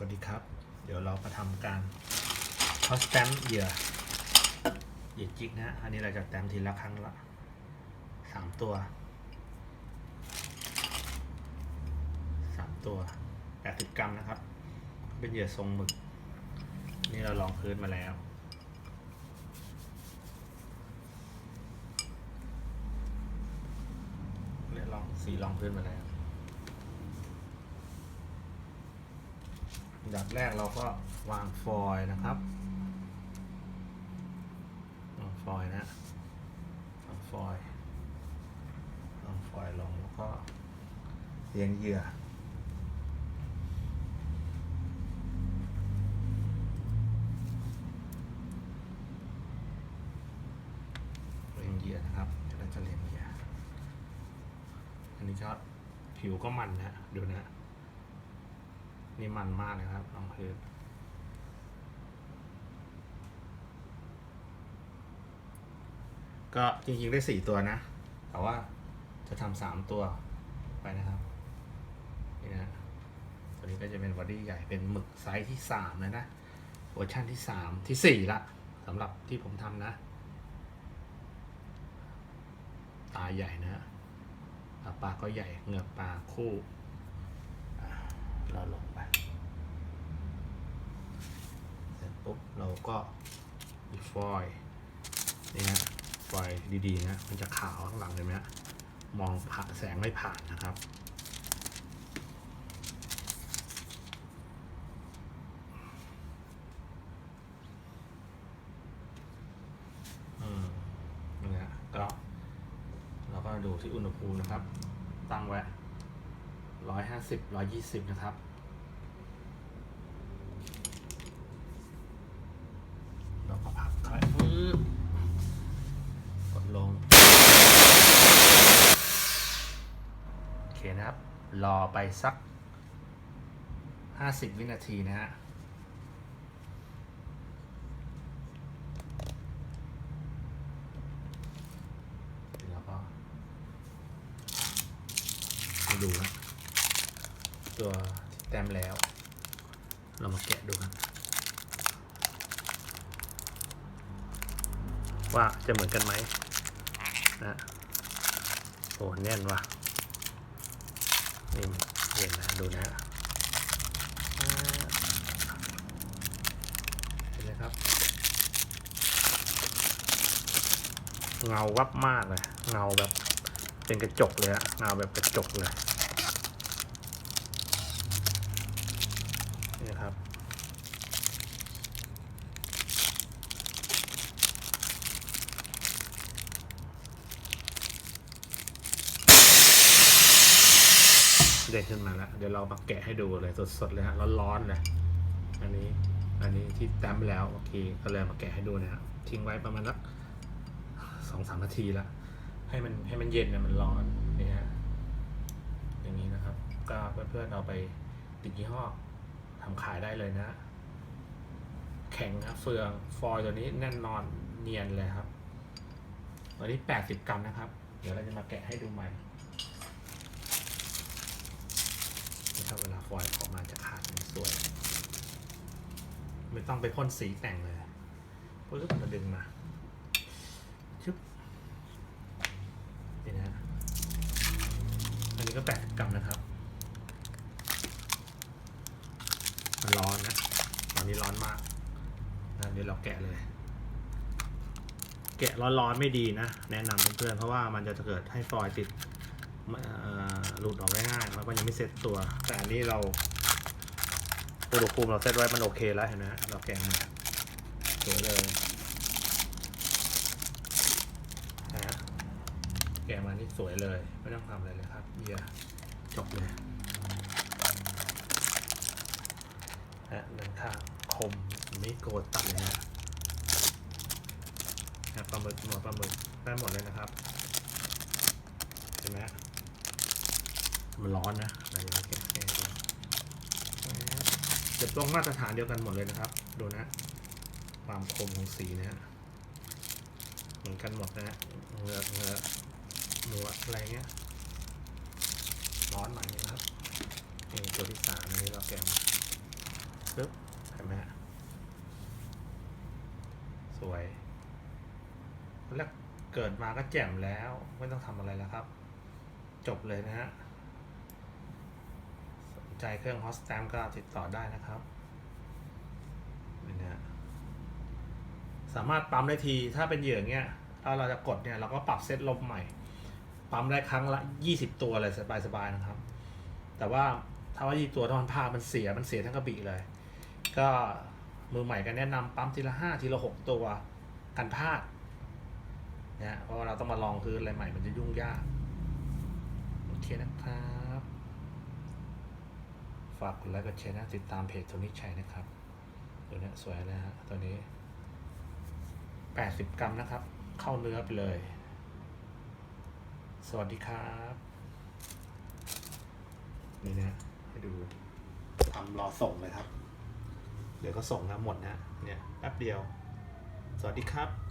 วัสดีครับ เดี๋ยวเรามาทำการเขาสแตมป์เหยื่อเหยื่อจิกนะอันนี้เราจะแตมป์ทีละครั้งละสามตัวสามตัวแปดสิบกรัมนะครับ เป็นเหยื่อทรงหมึก นี่เราลองพื้นมาแล้วเรียลองสีลองพื้นมาแล้ว อันดับแรกเราก็วางฟอยล์นะครับวางฟอยล์นะวางฟอยล์วางฟอยล์ลงแล้วก็เรียงเหยื่อเรียงเหยื่อนะครับเดี๋ยวเราจะเรียงเหยื่ออันนี้ก็ผิวก็มันนะดูนะ นี่มันมากเลยครับลองพื้นก็จริงๆได้สี่ตัวนะ แต่ว่าจะทำสามตัวไปนะครับ นี่นะ ตัวนี้ก็จะเป็นบอดี้ใหญ่เป็นหมึกไซส์ที่สามเลยนะเวอร์ชันที่สามที่สี่ละสำหรับที่ผมทำนะ ตาใหญ่นะปลาก็ใหญ่เหงือกปลาคู่เราลงไป เสร็จปุ๊บเรา ก็มีฟอยล์นี่ฮะฟอยล์ดีๆนะมันจะขาวข้างหลังเห็นไหมฮะมองผ่านแสงไม่ผ่านนะครับอืมนี่ก็เราก็ดูที่อุณหภูมินะครับ ตั้งไว้ร้อยห้าสิบร้อยยี่สิบนะครับ เราก็พับเข้าไปปึ๊บกดลง โอเค นะครับ รอไปสักห้าสิบวินาทีนะฮะแล้วก็มาดูนะตัวที่แต้มแล้ว เรามาแกะดูกันว่าจะเหมือนกันไหมนะโอ้แน่นว่ะ นี่เห็นนะดูนะเห็นไหมครับ เงาวับมากเลย เงาแบบเป็นกระจกเลยอะเงาแบบกระจกเลยนี่ครับ เด้งขึ้นมาแล้ว เดี๋ยวเรามาแกะให้ดูเลยสดๆเลยฮะร้อนๆเลยอันนี้อันนี้ที่แต้มแล้วโอเคก็เลยมาแกะให้ดูนะครับทิ้งไว้ประมาณสักสองสามนาทีละให้มันให้มันเย็นนะมันร้อนนี่ฮะอย่างนี้นะครับ ก็เพื่อนๆเอาไปติดยี่ห้อทำขายได้เลยนะ แข็งนะเฟืองฟอยล์ตัวนี้แน่นนอนเนียนเลยครับ ตัวนี้แปดสิบกรัมนะครับ เดี๋ยวเราจะมาแกะให้ดูใหม่ ครับ เวลาฟอยล์ออกมาจะขาดสวย ไม่ต้องไปพ่นสีแต่งเลยปุ๊บมาดึงมาชึบนี่นะอันนี้ก็แปดกรัมนะครับ มันร้อนนะ ตอนนี้ร้อนมากนะเดี๋ยวเราแกะเลย แกะร้อนๆไม่ดีนะ แนะนำเพื่อนๆเพราะว่ามันจะเกิดให้ฟอยล์ติด หลุดออกได้ง่ายแล้วก็ยังไม่เซ็ตตัว แต่อันนี้เราอุณหภูมิเราเซ็ตไว้มันโอเคแล้วเห็นไหมฮะเราแกะมาสวยเลยนะแกะมานี่สวยเลย ไม่ต้องทำอะไรเลยครับเยียจบเลยฮะหนึ่งข้างคมไมีดโกดตัดเลยนะฮะปลาหมึกหนวดปลาหมึกได้หมดเลยนะครับ เห็นไหม มันร้อนนะอะไรอย่างเงี้ยแกะแกะจะต้องมาตรฐานเดียวกันหมดเลยนะครับ ดูนะ ความคมของสีนะฮะเหมือนกันหมดนะฮะเงือกเงือกหนวดอะไรเงี้ย ร้อนหน่อยนะครับนี่ตัวที่สามนี้เราแกะมาปึ๊บเห็นไหมฮะสวยแล้วเกิดมาก็แจ่มแล้ว ไม่ต้องทำอะไรแล้วครับ จบเลยนะฮะ ใจเครื่องฮอสแตมก็ติดต่อได้นะครับนี่นะสามารถปั๊มได้ทีถ้าเป็นเหยื่อเงี้ยถ้าเราจะกดเนี่ยเราก็ปรับเซตลมใหม่ ปั๊มได้ครั้งละ 20 ตัวเลยสบายๆนะครับ แต่ว่าถ้าว่ายี่ตัวถ้ามันพามันเสียมันเสียทั้งกระบี่เลย ก็มือใหม่ก็แนะนำปั๊มทีละห้าทีละหกตัวกันพลาดนะเพราะเราต้องมาลองพื้นอะไรใหม่มันจะยุ่งยาก โอเคนะครับ ฝากกดไลค์กดแชร์นะติดตามเพจโทนิชัยนะครับตัวนี้สวยนะฮะตัวนี้ 80 กรัมนะครับ เข้าเนื้อไปเลย สวัสดีครับ นี่นะให้ดูทำรอส่งเลยครับ เดี๋ยวก็ส่งนะหมดนะเนี่ยแป๊บเดียว สวัสดีครับ